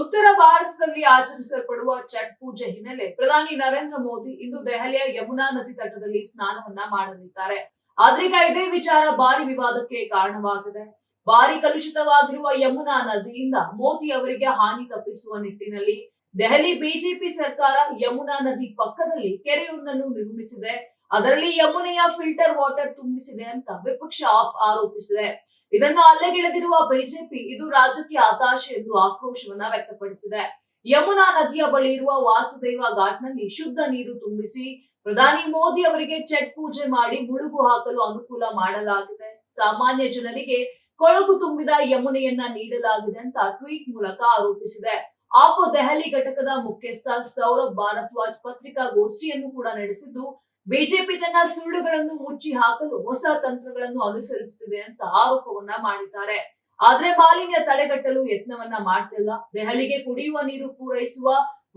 ಉತ್ತರ ಭಾರತದಲ್ಲಿ ಆಚರಿಸಲ್ಪಡುವ ಛಟ್ ಪೂಜೆ ಹಿನ್ನೆಲೆ ಪ್ರಧಾನಿ ನರೇಂದ್ರ ಮೋದಿ ಇಂದು ದೆಹಲಿಯ ಯಮುನಾ ನದಿ ತಟದಲ್ಲಿ ಸ್ನಾನವನ್ನ ಮಾಡಲಿದ್ದಾರೆ. ಆದ್ರೀಗ ಇದೇ ವಿಚಾರ ಭಾರಿ ವಿವಾದಕ್ಕೆ ಕಾರಣವಾಗಿದೆ. ಭಾರಿ ಕಲುಷಿತವಾಗಿರುವ ಯಮುನಾ ನದಿಯಿಂದ ಮೋದಿ ಅವರಿಗೆ ಹಾನಿ ತಪ್ಪಿಸುವ ನಿಟ್ಟಿನಲ್ಲಿ ದೆಹಲಿ ಬಿಜೆಪಿ ಸರ್ಕಾರ ಯಮುನಾ ನದಿ ಪಕ್ಕದಲ್ಲಿ ಕೆರೆಯೊಂದನ್ನು ನಿರ್ಮಿಸಿದೆ. ಅದರಲ್ಲಿ ಯಮುನೆಯ ಫಿಲ್ಟರ್ ವಾಟರ್ ತುಂಬಿಸಿದೆ ಅಂತ ವಿಪಕ್ಷ ಆರೋಪಿಸಿದೆ. ಇದನ್ನು ಅಲ್ಲಗೆಳೆದಿರುವ ಬಿಜೆಪಿ ಇದು ರಾಜಕೀಯ ಹತಾಶೆ ಎಂದು ಆಕ್ರೋಶವನ್ನ ವ್ಯಕ್ತಪಡಿಸಿದೆ. ಯಮುನಾ ನದಿಯ ಬಳಿ ಇರುವ ವಾಸುದೇವ ಘಾಟ್ನಲ್ಲಿ ಶುದ್ಧ ನೀರು ತುಂಬಿಸಿ ಪ್ರಧಾನಿ ಮೋದಿ ಅವರಿಗೆ ಚೆಟ್ ಪೂಜೆ ಮಾಡಿ ಮುಳುಗು ಹಾಕಲು ಅನುಕೂಲ ಮಾಡಲಾಗಿದೆ. ಸಾಮಾನ್ಯ ಜನರಿಗೆ ಕೊಳಕು ತುಂಬಿದ ಯಮುನೆಯನ್ನ ನೀಡಲಾಗಿದೆ ಅಂತ ಟ್ವೀಟ್ ಮೂಲಕ ಆರೋಪಿಸಿದೆ. ಆಪೋ ದೆಹಲಿ ಘಟಕದ ಮುಖ್ಯಸ್ಥ ಸೌರಭ್ ಭಾರದ್ವಾಜ್ ಪತ್ರಿಕಾಗೋಷ್ಠಿಯನ್ನು ಕೂಡ ನಡೆಸಿದ್ದು ಬಿಜೆಪಿ ತನ್ನ ಸುಳ್ಳುಗಳನ್ನು ಮುಚ್ಚಿ ಹಾಕಲು ಹೊಸ ತಂತ್ರಗಳನ್ನು ಅನುಸರಿಸುತ್ತಿದೆ ಅಂತ ಆರೋಪವನ್ನ ಮಾಡಿದ್ದಾರೆ. ಆದ್ರೆ ಮಾಲಿನ್ಯ ತಡೆಗಟ್ಟಲು ಯತ್ನವನ್ನ ಮಾಡ್ತಿಲ್ಲ. ದೆಹಲಿಗೆ ಕುಡಿಯುವ ನೀರು ಪೂರೈಸುವ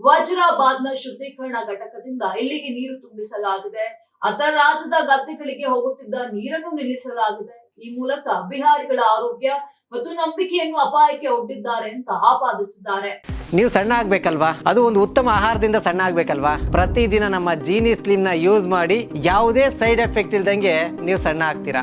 ವಜ್ರಾಬಾದ್ನ ಶುದ್ಧೀಕರಣ ಘಟಕದಿಂದ ಇಲ್ಲಿಗೆ ನೀರು ತುಂಬಿಸಲಾಗಿದೆ. ಅತ ರಾಜ್ಯದ ಗದ್ದೆಗಳಿಗೆ ಹೋಗುತ್ತಿದ್ದ ನೀರನ್ನು ನಿಲ್ಲಿಸಲಾಗಿದೆ. ಈ ಮೂಲಕ ಬಿಹಾರಿಗಳ ಆರೋಗ್ಯ ಮತ್ತು ನಂಬಿಕೆಯನ್ನು ಅಪಾಯಕ್ಕೆ ಒಡ್ಡಿದ್ದಾರೆ ಅಂತ ಆಪಾದಿಸಿದ್ದಾರೆ. ನೀವು ಸಣ್ಣ ಆಗ್ಬೇಕಲ್ವಾ? ಅದು ಒಂದು ಉತ್ತಮ ಆಹಾರದಿಂದ ಸಣ್ಣ ಆಗ್ಬೇಕಲ್ವಾ? ಪ್ರತಿದಿನ ನಮ್ಮ ಜೀನಿ ಸ್ಲಿಮ್ನ ಯೂಸ್ ಮಾಡಿ ಯಾವುದೇ ಸೈಡ್ ಎಫೆಕ್ಟ್ ಇಲ್ದಂಗೆ ನೀವು ಸಣ್ಣ ಆಗ್ತೀರಾ?